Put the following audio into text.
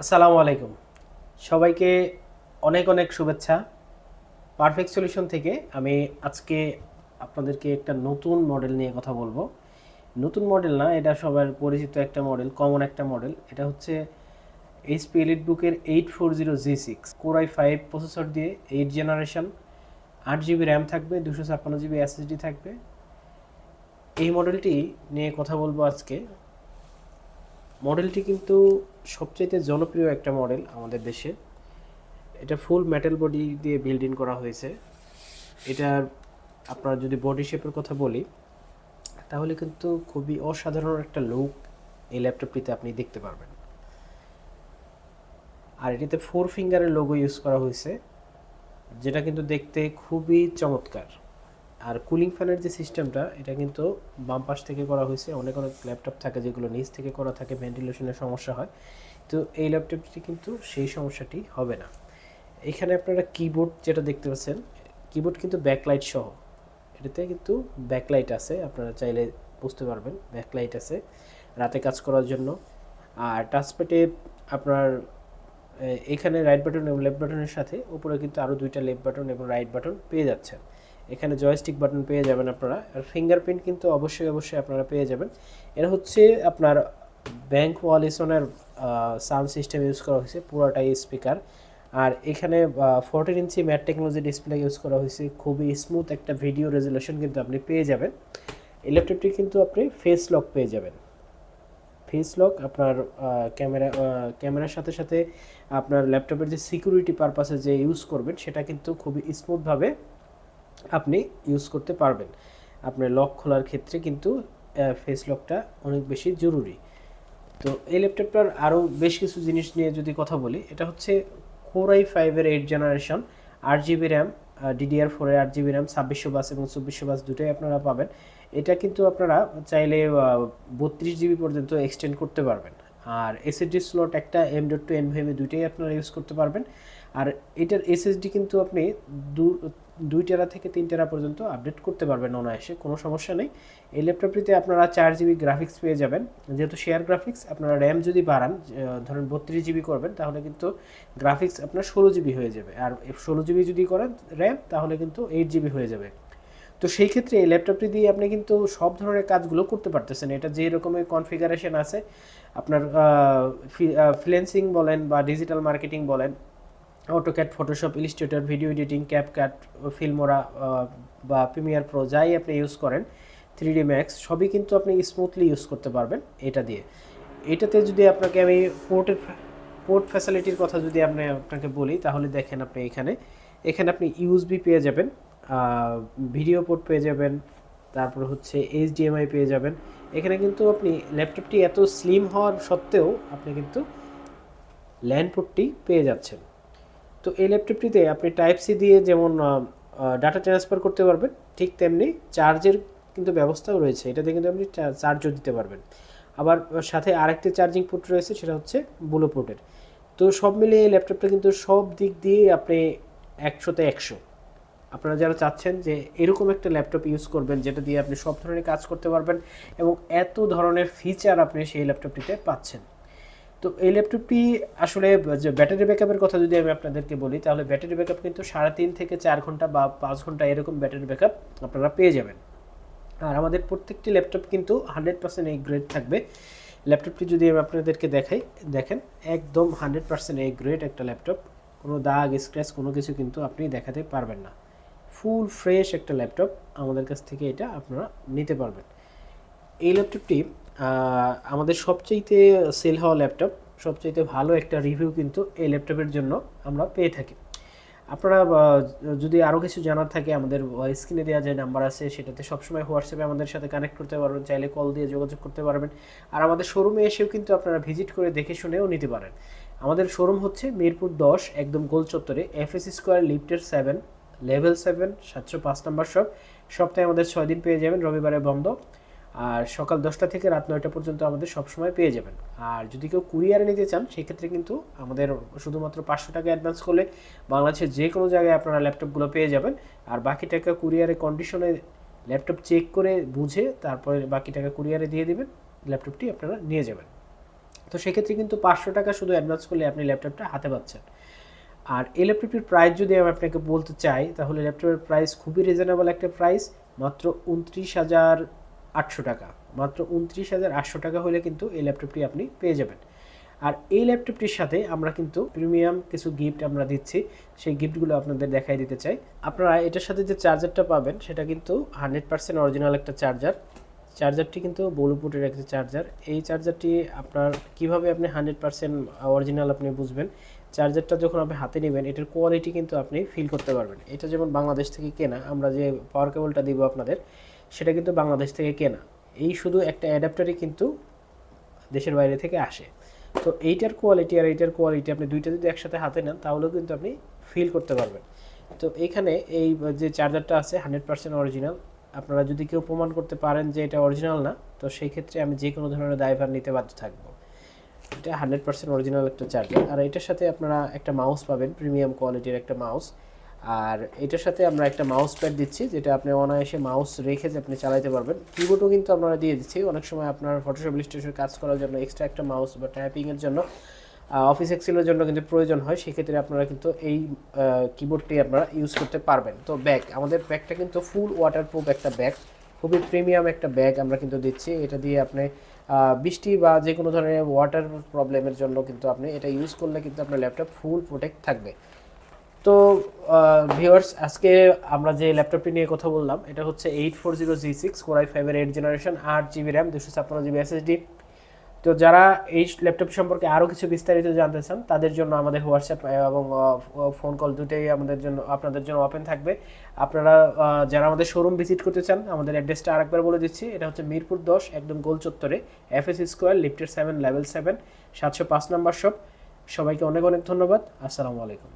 আসসালামু আলাইকুম। সবাইকে অনেক অনেক শুভেচ্ছা। পারফেক্ট সলিউশন থেকে আমি আজকে আপনাদেরকে একটা নতুন মডেল নিয়ে কথা বলব। নতুন মডেল না, এটা সবার পরিচিত একটা মডেল কমন একটা মডেল এটা হচ্ছে এইচপি এলিট বুকের eight four zero G six core i five processor দিয়ে এইট জেনারেশন আট জিবি র্যাম থাকবে দুশো ছাপ্পান্ন জিবি এসএসডি থাকবে। এই মডেলটি নিয়ে কথা বলব আজকে। মডেলটি কিন্তু সবচাইতে জনপ্রিয় একটা মডেল আমাদের দেশে। এটা ফুল মেটাল বডি দিয়ে বিল্ড ইন করা হয়েছে। এটার আপনার যদি বডি শেপের কথা বলি, তাহলে কিন্তু খুবই অসাধারণ একটা লুক এই ল্যাপটপটিতে আপনি দেখতে পারবেন। আর এটিতে ফোর ফিঙ্গারের লোগো ইউজ করা হয়েছে, যেটা কিন্তু দেখতে খুবই চমৎকার। আর কুলিং ফ্যানের যে সিস্টেমটা এটা কিন্তু বাম পাশ থেকে করা হয়েছে। অনেক অনেক ল্যাপটপ থাকে যেগুলো নিচ থেকে করা থাকে ভেন্টিলেশনের সমস্যা হয়। তো এই ল্যাপটপটি কিন্তু সেই সমস্যাটি হবে না। এখানে আপনারা কিবোর্ড যেটা দেখতে পাচ্ছেন কিবোর্ড কিন্তু ব্যাকলাইট সহ। এটাতে কিন্তু ব্যাকলাইট আছে, আপনারা চাইলে বুঝতে পারবেন ব্যাকলাইট আছে। রাতে কাজ করার জন্য। আর টাচপ্যাডে আপনার এখানে রাইট বাটন এবং লেফট বাটনের সাথে উপরে কিন্তু আরও দুইটা লেফট বাটন এবং রাইট বাটন পেয়ে যাচ্ছেন। এখানে জয়স্টিক বাটন পেয়ে যাবেন আপনারা। আর ফিঙ্গারপ্রিন্ট কিন্তু অবশ্যই অবশ্যই আপনারা পেয়ে যাবেন। এটা হচ্ছে আপনার ব্যাংক ওয়ালিসনের সাউন্ড সিস্টেম ইউজ করা হয়েছে, পুরোটাই স্পিকার আর এখানে fourteen inch matte technology display use করা হয়েছে। খুবই স্মুথ একটা ভিডিও রেজুলেশন কিন্তু আপনি পেয়ে যাবেন। এই কিন্তু আপনি ফেস লক পেয়ে যাবেন। ফেস লক আপনার ক্যামেরা ক্যামেরার সাথে সাথে আপনার ল্যাপটপের যে সিকিউরিটি পারপাসে যে ইউজ করবেন, সেটা কিন্তু খুবই স্মুথভাবে আপনি ইউজ করতে পারবেন। আপনার লক খোলার ক্ষেত্রে কিন্তু ফেস লকটা অনেক বেশি জরুরি। তো এই ল্যাপটপটার আরও বেশ কিছু জিনিস নিয়ে যদি কথা বলি, এটা হচ্ছে কোরাই ফাইভের এইট জেনারেশন আট জিবি র্যাম ডিডিআর ফোরের আট জিবি র্যাম ছাব্বিশশো বাস এবং চব্বিশশো বাস দুটোই আপনারা পাবেন। এটা কিন্তু আপনারা চাইলে বত্রিশ জিবি পর্যন্ত এক্সটেন্ড করতে পারবেন। আর এসএসডি স্লট একটা এম ডট টু এনভিএমে দুইটাই আপনারা ইউজ করতে পারবেন। আর এটার এসএসডি কিন্তু আপনি দু দুই টেরা থেকে তিন টেরা পর্যন্ত আপডেট করতে পারবেন অনায়াসে, কোনো সমস্যা নেই। এই ল্যাপটপটিতে আপনারা চার জিবি গ্রাফিক্স পেয়ে যাবেন। যেহেতু শেয়ার গ্রাফিক্স আপনারা র্যাম যদি বাড়ান ধরেন বত্রিশ জিবি করবেন, তাহলে কিন্তু গ্রাফিক্স আপনার ষোলো জিবি হয়ে যাবে। আর ষোলো জিবি যদি করেন র্যাম তাহলে কিন্তু এইট জিবি হয়ে যাবে। তো সেই ক্ষেত্রে এই ল্যাপটপটি দিয়ে আপনি কিন্তু সব ধরনের কাজগুলো করতে পারতেছেন। এটা যে রকমের কনফিগারেশন আছে, আপনার ফ্রিল্যান্সিং বলেন বা ডিজিটাল মার্কেটিং বলেন AutoCAD Photoshop Illustrator video editing CapCut Filmora বা প্রিমিয়ার প্রো যাই আপনি ইউজ করেন থ্রি ডি ম্যাক্স সবই কিন্তু আপনি স্মুথলি ইউজ করতে পারবেন এটা দিয়ে। এটাতে যদি আপনাকে আমি পোর্টের পোর্ট ফ্যাসিলিটির কথা যদি আপনি, আপনাকে বলি, তাহলে দেখেন আপনি এখানে এখানে আপনি ইউএসবি পেয়ে যাবেন ভিডিও পোর্ট পেয়ে যাবেন, তারপর হচ্ছে এইচডিএমআই পেয়ে যাবেন। এখানে কিন্তু আপনি ল্যাপটপটি এত স্লিম হওয়ার সত্ত্বেও আপনি কিন্তু ল্যান্ড পোর্টটি পেয়ে যাচ্ছেন। তো এই ল্যাপটপটিতে আপনি টাইপ সি দিয়ে যেমন ডাটা ট্রান্সফার করতে পারবেন, ঠিক তেমনি চার্জের কিন্তু ব্যবস্থাও রয়েছে। এটাতে কিন্তু আপনি চার্জও দিতে পারবেন। আবার সাথে আরেকটি চার্জিং পোর্ট রয়েছে, সেটা হচ্ছে বুলো পোর্টের তো সব মিলিয়ে এই ল্যাপটপটা কিন্তু সব দিক দিয়ে আপনি একশোতে একশো। আপনারা যারা চাচ্ছেন যে এরকম একটা ল্যাপটপ ইউজ করবেন, যেটা দিয়ে আপনি সব ধরনের কাজ করতে পারবেন এবং এত ধরনের ফিচার আপনি সেই ল্যাপটপটিতে পাচ্ছেন। তো এই ল্যাপটপটি আসলে, যে ব্যাটারি ব্যাকআপের কথা যদি আমি আপনাদেরকে বলি, তাহলে ব্যাটারি ব্যাকআপ কিন্তু সাড়ে তিন থেকে চার ঘণ্টা বা পাঁচ ঘণ্টা এরকম ব্যাটারি ব্যাকআপ আপনারা পেয়ে যাবেন। আর আমাদের প্রত্যেকটি ল্যাপটপ কিন্তু হান্ড্রেড পার্সেন্ট এই গ্রেড থাকবে। ল্যাপটপটি যদি আমি আপনাদেরকে দেখাই, দেখেন, একদম হান্ড্রেড পার্সেন্ট এই গ্রেড একটা ল্যাপটপ। কোনো দাগ, স্ক্র্যাচ, কোনো কিছু কিন্তু আপনি দেখাতে পারবেন না। ফুল ফ্রেশ একটা ল্যাপটপ আমাদের কাছ থেকে এটা আপনারা নিতে পারবেন। এই ল্যাপটপটি আমাদের সবচাইতে সেল হওয়া ল্যাপটপ সবচাইতে ভালো একটা রিভিউ কিন্তু এই ল্যাপটপের জন্য আমরা পেয়ে থাকি। আপনারা যদি আরও কিছু জানার থাকে, আমাদের স্ক্রিনে দেওয়া যে নাম্বার আছে, সেটাতে সবসময় হোয়াটসঅ্যাপে আমাদের সাথে কানেক্ট করতে পারবেন, চাইলে কল দিয়ে যোগাযোগ করতে পারবেন। আর আমাদের শোরুমে এসেও কিন্তু আপনারা ভিজিট করে দেখে শুনেও নিতে পারেন। আমাদের শোরুম হচ্ছে মিরপুর দশ, একদম গোল চত্বরে এফএস স্কোয়ার লিফটের সেভেন লেভেল সেভেন সাতশো পাঁচ নাম্বার শপ সপ্তাহে আমাদের ছয় দিন পেয়ে যাবেন, রবিবারে বন্ধ। আর সকাল দশটা থেকে রাত নয়টা পর্যন্ত আমাদের সবসময় পেয়ে যাবেন। আর যদি কেউ কুরিয়ারে নিতে চান, সেক্ষেত্রে কিন্তু আমাদের শুধুমাত্র পাঁচশো টাকা অ্যাডভান্স করলে বাংলাদেশের যে কোনো জায়গায় আপনারা ল্যাপটপগুলো পেয়ে যাবেন। আর বাকি টাকা কুরিয়ারে কন্ডিশনে ল্যাপটপ চেক করে বুঝে তারপরে বাকি টাকা কুরিয়ারে দিয়ে দিবেন ল্যাপটপটি আপনারা নিয়ে যাবেন। তো সেক্ষেত্রে কিন্তু পাঁচশো টাকা শুধু অ্যাডভান্স করলে আপনি ল্যাপটপটা হাতে পাচ্ছেন। আর এই ল্যাপটপটির প্রাইস যদি আমি আপনাকে বলতে চাই, তাহলে ল্যাপটপের প্রাইস খুবই রিজনেবল একটা প্রাইস মাত্র উনত্রিশ হাজার আটশো টাকা। মাত্র উনত্রিশ হাজার আটশো টাকা হলে কিন্তু এই ল্যাপটপটি আপনি পেয়ে যাবেন। আর এই ল্যাপটপটির সাথে আমরা কিন্তু প্রিমিয়াম কিছু গিফট আমরা দিচ্ছি। সেই গিফটগুলো আপনাদের দেখাই দিতে চাই। আপনারা এটার সাথে যে চার্জারটা পাবেন, সেটা কিন্তু হান্ড্রেড পার্সেন্ট অরিজিনাল একটা চার্জার চার্জারটি কিন্তু বলুপুটের একটা চার্জার এই চার্জারটি আপনার কীভাবে আপনি হান্ড্রেড পার্সেন্ট অরিজিনাল আপনি বুঝবেন? চার্জারটা যখন আপনি হাতে নেবেন, এটার কোয়ালিটি কিন্তু আপনি ফিল করতে পারবেন। এটা যেমন বাংলাদেশ থেকে কেনা, আমরা যে পাওয়ার কেবলটা দিব আপনাদের সেটা কিন্তু বাংলাদেশ থেকে কেনা। এই শুধু একটা অ্যাডাপ্টারই কিন্তু দেশের বাইরে থেকে আসে। তো এইটার কোয়ালিটি আর এইটার কোয়ালিটি আপনি দুইটা যদি একসাথে হাতে নেন, তাহলেও কিন্তু আপনি ফিল করতে পারবেন। তো এইখানে এই যে চার্জারটা আছে হান্ড্রেড পার্সেন্ট অরিজিনাল আপনারা যদি কেউ প্রমাণ করতে পারেন যে এটা অরিজিনাল না, তো সেই ক্ষেত্রে আমি যে কোনো ধরনের দায়ভার নিতে বাধ্য থাকব। এটা হান্ড্রেড পার্সেন্ট অরিজিনাল একটা চার্জার আর এটার সাথে আপনারা একটা মাউস পাবেন প্রিমিয়াম কোয়ালিটির একটা মাউস আর এটার সাথে আমরা একটা মাউস প্যাড দিচ্ছি, যেটা আপনি অনায়াসে মাউস রেখে যে আপনি চালাতে পারবেন। কিবোর্ডও কিন্তু আমরা দিয়ে দিচ্ছি। অনেক সময় আপনার ফটোশপ ইলিস্ট্রেশন কাজ করার জন্য এক্সট্রা একটা মাউস বা টাইপিংয়ের জন্য অফিস এক্সেলের জন্য কিন্তু প্রয়োজন হয়। সেক্ষেত্রে আপনারা কিন্তু এই কিবোর্ডটি আপনারা ইউজ করতে পারবেন। তো ব্যাগ আমাদের ব্যাগটা কিন্তু ফুল ওয়াটারপ্রুফ একটা ব্যাগ খুবই প্রিমিয়াম একটা ব্যাগ আমরা কিন্তু দিচ্ছি। এটা দিয়ে আপনি বৃষ্টি বা যে কোনো ধরনের ওয়াটার প্রবলেমের জন্য কিন্তু আপনি এটা ইউজ করলে কিন্তু আপনার ল্যাপটপ ফুল প্রোটেক্ট থাকবে। তো ভিউয়ার্স আজকে আমরা যে ল্যাপটপটি নিয়ে কথা বললাম, এটা হচ্ছে eight four zero G six core i ফাইভের এইট জেনারেশন আট জিবি র্যাম দুশো ছাপ্পান্ন জিবি এসএসডি তো যারা এই ল্যাপটপ সম্পর্কে আরও কিছু বিস্তারিত জানতে চান, তাদের জন্য আমাদের হোয়াটসঅ্যাপ এবং ফোন কল দুটোই আমাদের জন্য, আপনাদের জন্য ওপেন থাকবে। আপনারা যারা আমাদের শোরুম ভিজিট করতে চান, আমাদের অ্যাড্রেসটা আরেকবার বলে দিচ্ছি, এটা হচ্ছে মিরপুর দশ, একদম গোল চত্বরে এফএস স্কোয়ার লিফটের সেভেন লেভেল সেভেন সাতশো পাঁচ নাম্বার শপ সবাইকে অনেক অনেক ধন্যবাদ। আসসালামু আলাইকুম।